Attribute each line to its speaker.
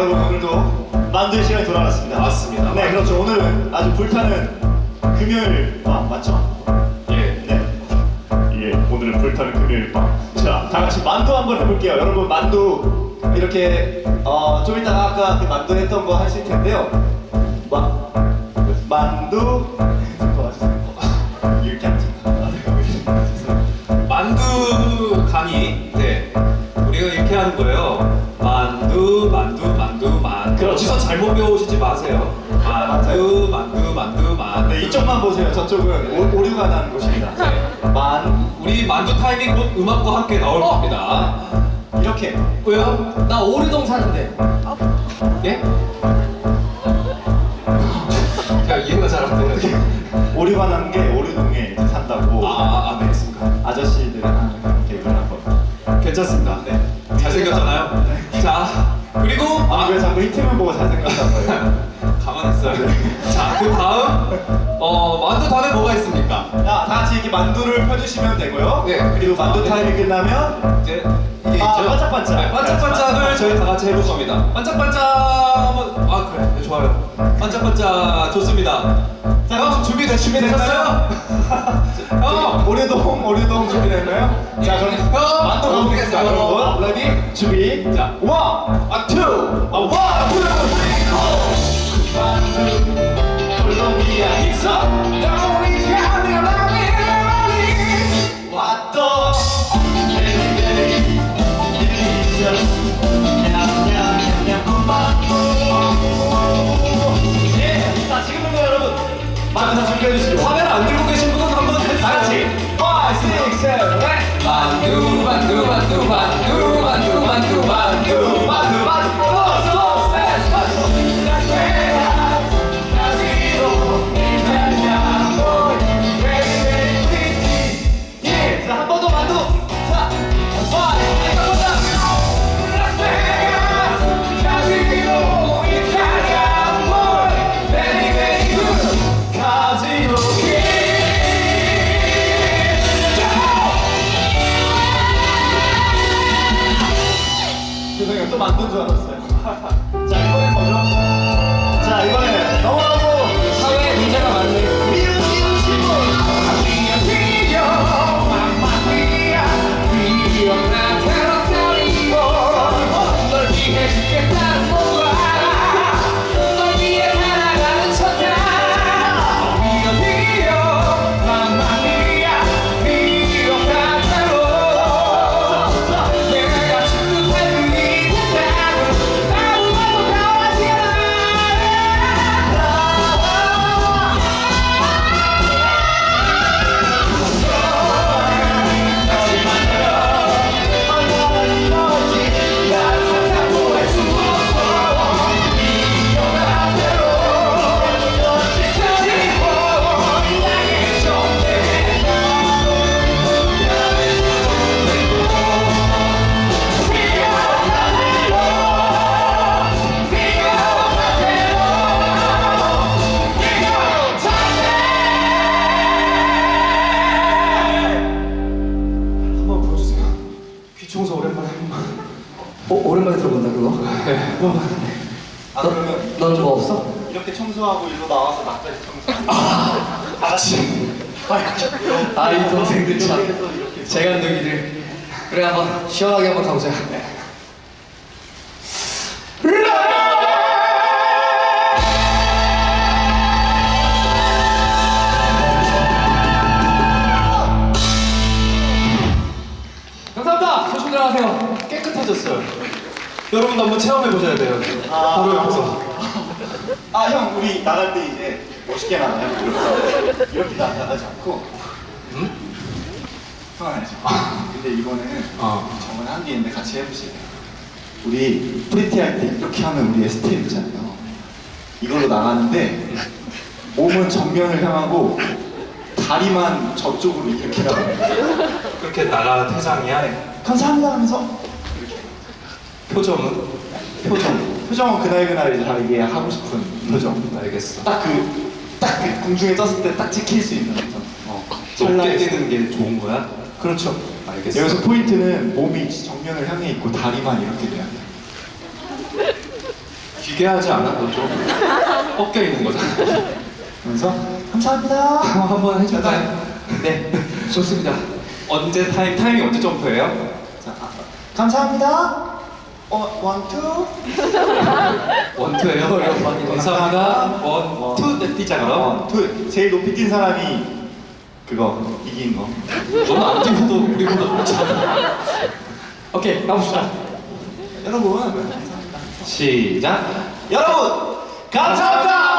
Speaker 1: 바로 오늘도 만두의 시간이 돌아왔습니다. 맞습니다. 네, 그렇죠. 오늘은 아주 불타는 금요일 밤 맞죠?
Speaker 2: 예,
Speaker 1: 네. 예, 오늘은 불타는 금요일 밤. 자, 다 같이 만두 한번 해볼게요. 여러분 만두 이렇게 어, 좀 이따가 아까 그 만두 했던 거 하실 텐데요. 마, 만두
Speaker 2: 어디서 잘못 배우시지 마세요. 만두 만두 만두 만두.
Speaker 1: 네, 이쪽만 보세요. 저쪽은 오, 오류가 나는 곳입니다. 만
Speaker 2: 우리 만두 타이밍 곧 음악과 함께 나올 겁니다.
Speaker 1: 이렇게
Speaker 2: 왜요?
Speaker 3: 나 오르동 사는데.
Speaker 2: 예? 야 이해가 잘 안 되네.
Speaker 1: 오류가 난게 오류동에 이제 산다고
Speaker 2: 아, 아, 네, 알겠습니다.
Speaker 1: 아저씨들이 하는 그런 개그를 한번.
Speaker 2: 괜찮습니다.
Speaker 1: 네.
Speaker 2: 잘생겼잖아요. 자 그리고
Speaker 1: 아, 왜 자꾸 히트만 보고 잘생겼단 거예요?
Speaker 2: 가만 있어요. 자, 그 다음 어 만두 다음에 뭐가 있습니까?
Speaker 1: 자, 다 같이 이렇게 만두를 펴주시면 되고요.
Speaker 2: 네.
Speaker 1: 그리고 만두 타임이 끝나면
Speaker 2: 이제 이게
Speaker 1: 아,
Speaker 2: 있죠?
Speaker 1: 반짝반짝.
Speaker 2: 네, 반짝반짝을 저희 다 같이 해볼 겁니다. 반짝반짝 한번 아 그래 네, 좋아요. 반짝반짝 좋습니다. 자, 형 준비되 준비되셨어요? 형
Speaker 1: 오류동, 오류동 준비됐나요? 자, 그럼 두반 두반
Speaker 2: 두반
Speaker 3: 두반 들어본다 그거.
Speaker 2: 네.
Speaker 1: 아 그러면
Speaker 3: 너는 뭐 없어?
Speaker 1: 이렇게 청소하고 일로 나와서 나까지 청소
Speaker 2: 아,
Speaker 1: 같이
Speaker 3: 아, 이 동생들
Speaker 1: 이렇게
Speaker 3: 참. 재간둥이들. 그래 한번 시원하게 한번 가보자. 감사합니다. 조심 들어가세요.
Speaker 2: 깨끗해졌어요. 여러분도 한번 체험해 보셔야 돼요.
Speaker 1: 아.
Speaker 2: 바로 옆에서.
Speaker 1: 아 형 우리 나갈 때 이제 멋있게 나가요 이렇게 이렇게 나- 나가지 않고
Speaker 2: 응?
Speaker 1: 형 알죠? 근데 이거는
Speaker 2: 어.
Speaker 1: 저번에 한게 있는데 같이 해보실래요? 우리 프리티 할 때 이렇게 하면 우리 STM 있잖아요 이걸로 나가는데 몸은 정면을 향하고 다리만 저쪽으로 이렇게 나가요
Speaker 2: 그렇게 나가 퇴장이야.
Speaker 1: 감사합니다 하면서
Speaker 2: 표정은?
Speaker 1: 표정 표정은 그날 그날 이제 자기가 하고 싶은 표정
Speaker 2: 알겠어.
Speaker 1: 딱 그 딱 그 공중에 떴을 때 딱 찍힐 수 있는 표정
Speaker 2: 어. 높게 뛰는 게 좋은 거야?
Speaker 1: 그렇죠
Speaker 2: 알겠어.
Speaker 1: 여기서 포인트는 몸이 정면을 향해 있고 다리만 이렇게 돼야 돼
Speaker 2: 기괴하지 않아? 너 좀. 꺾여 있는 거잖아.
Speaker 1: 그래서 감사합니다.
Speaker 2: 한번 해줄까요?
Speaker 3: 네, 좋습니다.
Speaker 2: 언제 타임 타이밍 언제 점프예요?
Speaker 1: 자, 아, 감사합니다. 어, 원, 투.
Speaker 2: 원투예요. 감사합니다. 원투 네, 뛰자 그럼.
Speaker 1: 원, 투. 제일 높이 뛴 사람이 그거 이긴 거.
Speaker 2: 너는 안 뛰어도 우리보다 못잖아.
Speaker 3: 오케이, 가봅시다.
Speaker 1: 여러분,
Speaker 2: 시작.
Speaker 1: 여러분, 감사합니다.